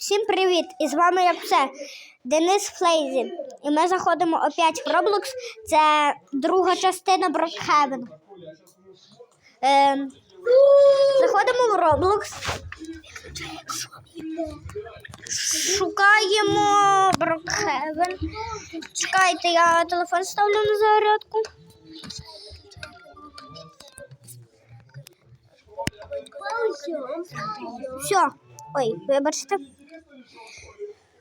Всім привіт! І з вами як все Денис Флейзі. І ми заходимо опять в Roblox. Це друга частина Брокхевен. Ем, заходимо в Roblox. Шукаємо Брокхевен. Чекайте, я телефон ставлю на зарядку. Все. Ой, вибачте.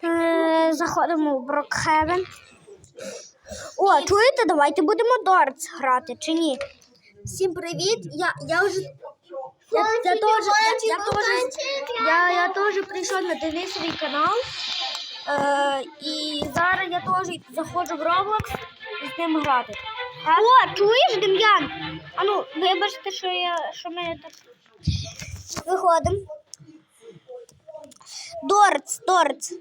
Е, заходимо в Брокхевен. О, чуєте, давайте будемо дартс грати чи ні? Всім привіт! Я, я вже. Я, я, теж, я, я, теж, я, я теж прийшов на Денисовий канал. Е, і зараз я теж заходжу в Roblox і з ним грати. Так? О, чуєш, Дем'ян? А ну, вибачте, що я що ми так. Виходимо. Дортс, дортс.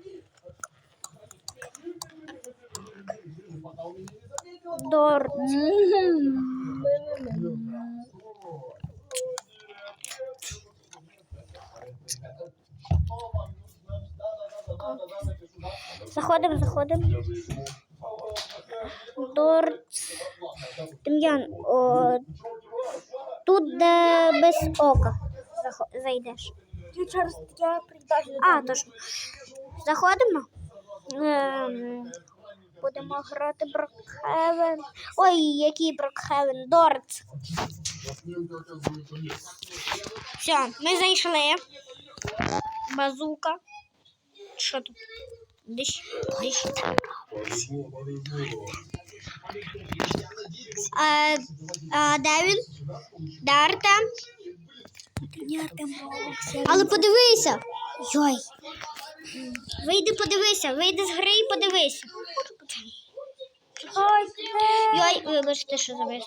Дортс. Заходимо, заходимо. Дортс. Дем'ян, тут де без ока зайдеш. Через я. А, точно. Заходимо. Ем, будемо грати Брокхевен. Ой, який Брокхевен? Дортс. Все, ми зайшли. Базука. Що тут? Диш. А, а, де він? Але подивися. Йой. Вийди, подивися, вийди з гри і подивися. Йой, вибачте, що завис.